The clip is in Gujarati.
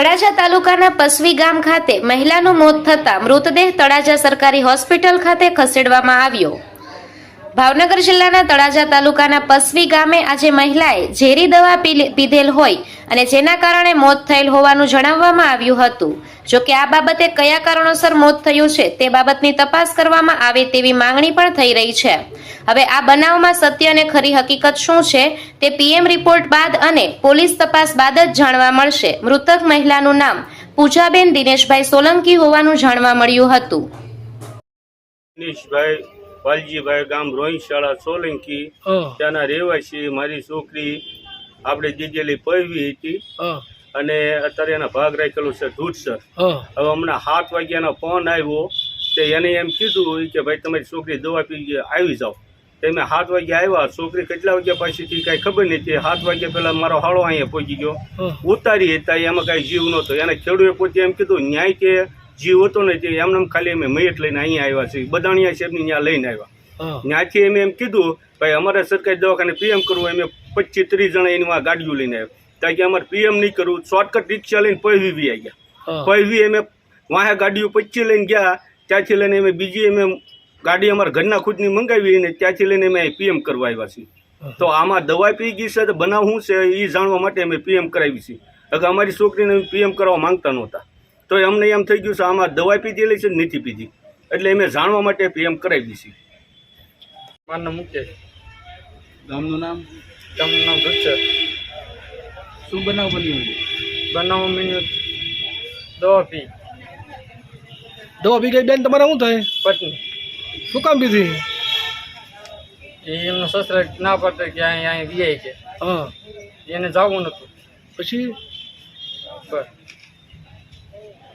તળાજા તાલુકાના પસવી ગામ ખાતે મહિલાનું મોત થતાં મૃતદેહ તળાજા સરકારી હોસ્પિટલ ખાતે ખસેડવામાં આવ્યો. ભાવનગર જિલ્લાના તળાજા તાલુકાના પસવી ગામે આજે મહિલાએ ઝેરી દવા પીધેલ હોય અને જેના કારણે મોત થયેલ હોવાનું જણાવવામાં આવ્યું હતું. જો કે આ બાબતે કયા કારણોસર મોત થયું છે તે બાબતની તપાસ કરવામાં આવે તેવી માંગણી પણ થઈ રહી છે. હવે આ બનાવમાં સત્ય અને ખરી હકીકત શું છે તે પીએમ રિપોર્ટ બાદ અને પોલીસ તપાસ બાદ જ જાણવા મળશે. મૃતક મહિલાનું નામ પૂજાબેન દિનેશભાઈ સોલંકી હોવાનું જાણવા મળ્યું હતું. દિનેશભાઈ વાલજીભાઈ ગામ રોહિંશાળા સોલંકી. ત્યાંના રહેવાસી મારી છોકરી આપણે દીધેલી પૈવી હતી. અને અત્યારે એના ભાગ રાખેલો છે ધૂટસર હવે હમણાં સાત વાગ્યાનો ફોન આવ્યો તે એને એમ કીધું કે ભાઈ તમારી છોકરી દવા પી આવી જાઓ. તે મેં સાત વાગે આવ્યા. છોકરી કેટલા વાગ્યા પાસેથી કાંઈ ખબર નથી સાત વાગ્યા પહેલાં મારો હાળો અહીંયા પહોંચી ગયો. ઉતારી હતા એમાં કાંઈ જીવ નહોતો. એને ખેડૂએ પોતે એમ કીધું ન્યાય કે જીવ હતો ને તે એમને એમ ખાલી અમે મયત લઈને અહીંયા આવ્યા છીએ. બદાણિયા સાહેબની ત્યાં લઈને આવ્યા. ત્યાંથી એમ એમ કીધું ભાઈ અમારે સરકારી દવાખાને પીએમ કરવું અમે પચીસ ત્રીસ જણા એની માં ગાડીઓ લઈને આવ્યા. ત્યાં કે અમારે પીએમ નહીં કરવું શોર્ટકટ રિક્ષા લઈને પૈવી બી આવી ગયા. પૈવી અમે વાહે ગાડીઓ પચીસ લઈને ગયા ત્યાંથી લઈને અમે બીજી અમે ગાડી અમારા ઘરના ખુદની મંગાવી અને ત્યાંથી લઈને અમે પીએમ કરવા આવ્યા છીએ. તો આમાં દવા પી ગઈ છે તો બનાવ શું છે એ જાણવા માટે અમે પીએમ કરાવી છીએ. અગર અમારી છોકરીને પીએમ કરવા માંગતા નહોતા. તો અમને એમ થઈ ગયું છે આમાં દવા પીધેલી છે નથી પીધી. એટલે અમે જાણવા માટે પીએમ કરાવી છે. મારું નામ મુકેશ. ગામનું નામ? તમારું નામ દુચ્છર શું બનાવ બન્યું બનાવો મેન્યુ દવા પી. દવા પી ગઈ બેન તમારે શું થાય? પત્ની. શું કામ પીધી? એ એમનો સસરા ના પડતો કે અહીંયા અહીંયા વ્યાય છે. હા. એને જવું નહોતું પછી? બસ.